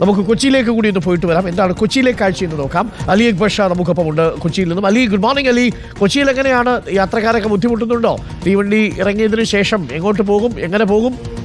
നമുക്ക് കൊച്ചിയിലേക്ക് കൂടി ഒന്ന് പോയിട്ട് വരാം. എന്താണ് കൊച്ചിയിലെ കാഴ്ച എന്ന് നോക്കാം. അലി അക്ബർ ഷാ നമുക്കൊപ്പം ഉണ്ട് കൊച്ചിയിൽ നിന്നും. Ali good morning Ali. കൊച്ചിയിൽ എങ്ങനെയാണ് യാത്രക്കാരൊക്കെ ബുദ്ധിമുട്ടുന്നുണ്ടോ? തീവണ്ടി ഇറങ്ങിയതിനു ശേഷം എങ്ങോട്ട് പോകും? എങ്ങനെ പോകും?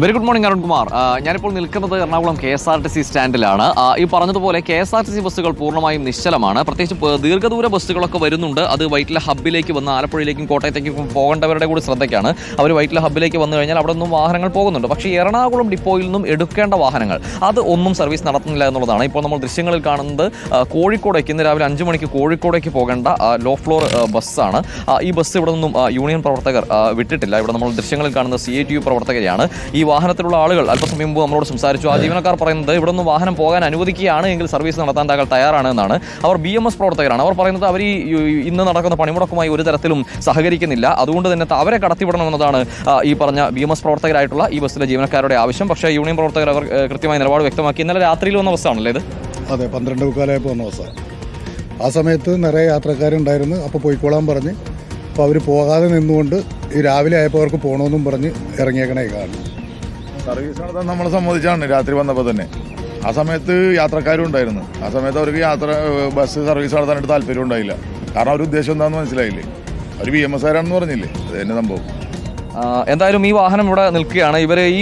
Very good morning Arunkumar. ഞാനിപ്പോൾ നിൽക്കുന്നത് Ernakulam K S R T C സ്റ്റാൻഡിലാണ്. ഈ പറഞ്ഞതുപോലെ K S R T C ബസ്സുകൾ പൂർണമായും നിശ്ചലമാണ്. പ്രത്യേകിച്ച് ദീർഘദൂര ബസ്സുകളൊക്കെ വരുന്നുണ്ട്. അത് വൈറ്റില ഹബ്ബിലേക്ക് വന്ന് ആലപ്പുഴയിലേക്കും കോട്ടയത്തേക്കും പോകേണ്ടവരുടെ കൂടി ശ്രദ്ധയ്ക്കാണ്. അവർ വൈറ്റില ഹബ്ബിലേക്ക് വന്നു കഴിഞ്ഞാൽ അവിടെ നിന്നും വാഹനങ്ങൾ പോകുന്നുണ്ട്. പക്ഷേ എറണാകുളം ഡിപ്പോയിൽ നിന്നും എടുക്കേണ്ട വാഹനങ്ങൾ അത് ഒന്നും സർവീസ് നടത്തുന്നില്ല എന്നുള്ളതാണ്. ഇപ്പോൾ നമ്മൾ ദൃശ്യങ്ങളിൽ കാണുന്നത് കോഴിക്കോടേക്ക് ഇന്ന് രാവിലെ അഞ്ച് മണിക്ക് കോഴിക്കോടേക്ക് പോകേണ്ട ലോ ഫ്ലോർ ബസ്സാണ്. ഈ ബസ് ഇവിടെ നിന്നും യൂണിയൻ പ്രവർത്തകർ വിട്ടിട്ടില്ല. ഇവിടെ നമ്മൾ ദൃശ്യങ്ങളിൽ കാണുന്ന സി പ്രവർത്തകരെയാണ്. ഈ വാഹനത്തിലുള്ള ആളുകൾ അല്പസമയം മുമ്പ് നമ്മളോട് സംസാരിച്ചു. ആ ജീവനക്കാർ പറയുന്നത് ഇവിടെ നിന്ന് വാഹനം പോകാൻ അനുവദിക്കുകയാണ് എങ്കിൽ സർവീസ് നടത്താൻ താങ്കൾ തയ്യാറാണ് എന്നാണ്. അവർ ബി എം എസ് പ്രവർത്തകരാണ്. അവർ പറയുന്നത് അവർ ഈ ഈ- ഇന്ന് നടക്കുന്ന പണിമുടക്കുമായി ഒരു തരത്തിലും സഹകരിക്കുന്നില്ല. അതുകൊണ്ട് തന്നെ അവരെ കടത്തിവിടണമെന്നതാണ് ഈ പറഞ്ഞ ബി എം എസ് പ്രവർത്തകരായിട്ടുള്ള ഈ ബസ്സിലെ ജീവനക്കാരുടെ ആവശ്യം. പക്ഷേ യൂണിയൻ പ്രവർത്തകർ അവർ കൃത്യമായ നിലപാട് വ്യക്തമാക്കി. ഇന്നലെ രാത്രിയിൽ വന്ന ബസ്സാണല്ലേ ഇത്? അതെ പന്ത്രണ്ട് മുക്കാലായപ്പോൾ വന്ന ബസ്സാണ് ആ സമയത്ത് നിറയെ യാത്രക്കാരുണ്ടായിരുന്നു. അപ്പോൾ പോയിക്കോളാൻ പറഞ്ഞ്. അപ്പോൾ അവർ പോകാതെ നിന്നുകൊണ്ട് ഈ രാവിലെ ആയപ്പോൾ അവർക്ക് പോകണമെന്നും പറഞ്ഞ് ഇറങ്ങിയേക്കണേ കാണും. സർവീസ് നടത്താൻ നമ്മൾ സമ്മതിച്ചാണ് രാത്രി വന്നപ്പോൾ തന്നെ. ആ സമയത്ത് യാത്രക്കാരും ഉണ്ടായിരുന്നു. ആ സമയത്ത് അവർക്ക് യാത്ര ബസ് സർവീസ് നടത്താനായിട്ട് താല്പര്യം ഉണ്ടായില്ല. കാരണം അവർ ഉദ്ദേശം എന്താണെന്ന് മനസ്സിലായില്ലേ? അവർ ബി എം എസ് ആരാണെന്ന് പറഞ്ഞില്ലേ? അത് തന്നെ സംഭവം. എന്തായാലും ഈ വാഹനം ഇവിടെ നിൽക്കുകയാണ്. ഇവരെ ഈ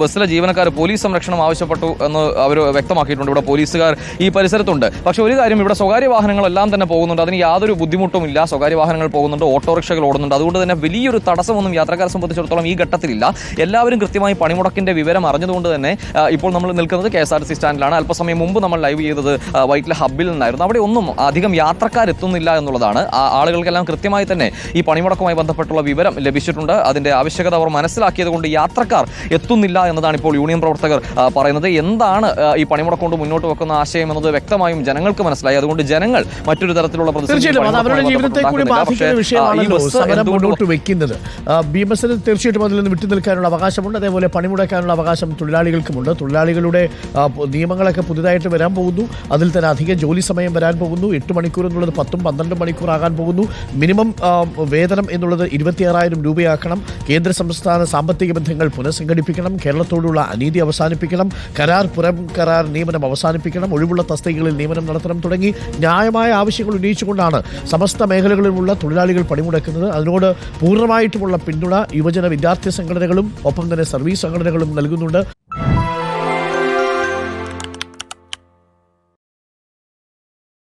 ബസ്സിലെ ജീവനക്കാർ പോലീസ് സംരക്ഷണം ആവശ്യപ്പെട്ടു എന്ന് അവർ വ്യക്തമാക്കിയിട്ടുണ്ട്. ഇവിടെ പോലീസുകാർ ഈ പരിസരത്തുണ്ട്. പക്ഷേ ഒരു കാര്യം ഇവിടെ സ്വകാര്യ വാഹനങ്ങളെല്ലാം തന്നെ പോകുന്നുണ്ട്. അതിന് യാതൊരു ബുദ്ധിമുട്ടും ഇല്ല സ്വകാര്യ വാഹനങ്ങൾ പോകുന്നുണ്ട്. ഓട്ടോറിക്ഷകൾ ഓടുന്നുണ്ട്. അതുകൊണ്ട് തന്നെ വലിയൊരു തടസ്സമൊന്നും യാത്രക്കാരെ സംബന്ധിച്ചിടത്തോളം ഈ ഘട്ടത്തിലില്ല. എല്ലാവരും കൃത്യമായി പണിമുടക്കിന്റെ വിവരം അറിഞ്ഞതുകൊണ്ട് തന്നെ ഇപ്പോൾ നമ്മൾ നിൽക്കുന്നത് കെ എസ് ആർ സി സ്റ്റാൻഡിലാണ്. അല്പസമയം മുമ്പ് നമ്മൾ ലൈവ് ചെയ്തത് വൈറ്റിലെ ഹബ്ബിൽ നിന്നായിരുന്നു. അവിടെ ഒന്നും അധികം യാത്രക്കാരെത്തുന്നില്ല എന്നുള്ളതാണ്. ആളുകൾക്കെല്ലാം കൃത്യമായി തന്നെ ഈ പണിമുടക്കുമായി ബന്ധപ്പെട്ടുള്ള വിവരം ലഭിച്ചിട്ടുണ്ട്. അതിന്റെ ആവശ്യകത അവർ മനസ്സിലാക്കിയത് കൊണ്ട് യാത്രക്കാർ എത്തുന്നില്ല എന്നതാണ് ഇപ്പോൾ യൂണിയൻ പ്രവർത്തകർ പറയുന്നത്. എന്താണ് ഈ പണിമുടക്ക് കൊണ്ട് മുന്നോട്ട് വെക്കുന്ന ആശയം എന്നത് വ്യക്തമായും ജനങ്ങൾക്ക് മനസ്സിലായി. അതുകൊണ്ട് ജനങ്ങൾ മറ്റൊരു തരത്തിലുള്ള വെക്കുന്നത്. തീർച്ചയായിട്ടും അതിൽ നിന്ന് വിട്ടു നിൽക്കാനുള്ള അവകാശമുണ്ട്. അതേപോലെ പണിമുടക്കാനുള്ള അവകാശം തൊഴിലാളികൾക്കുമുണ്ട്. തൊഴിലാളികളുടെ നിയമങ്ങളൊക്കെ പുതുതായിട്ട് വരാൻ പോകുന്നു. അതിൽ തന്നെ അധിക ജോലി സമയം വരാൻ പോകുന്നു. എട്ട് മണിക്കൂർ എന്നുള്ളത് പത്തും പന്ത്രണ്ടും മണിക്കൂർ ആകാൻ പോകുന്നു. മിനിമം വേതനം എന്നുള്ളത് ഇരുപത്തിയാറായിരം രൂപയാക്കണം. കേന്ദ്ര സംസ്ഥാന സാമ്പത്തിക ബന്ധങ്ങൾ പുനഃസംഘടിപ്പിക്കണം കേരളത്തോടുള്ള അനീതി അവസാനിപ്പിക്കണം കരാർ പുറം കരാർ നിയമനം അവസാനിപ്പിക്കണം ഒഴിവുള്ള തസ്തികകളിൽ നിയമനം നടത്തണം തുടങ്ങി ന്യായമായ ആവശ്യങ്ങൾ ഉന്നയിച്ചുകൊണ്ടാണ് സമസ്ത മേഖലകളിലുള്ള തൊഴിലാളികൾ പണിമുടക്കുന്നത്. അതിനോട് പൂർണമായിട്ടുമുള്ള പിന്തുണ യുവജന വിദ്യാർത്ഥി സംഘടനകളും ഒപ്പം തന്നെ സർവീസ് സംഘടനകളും നൽകുന്നുണ്ട്.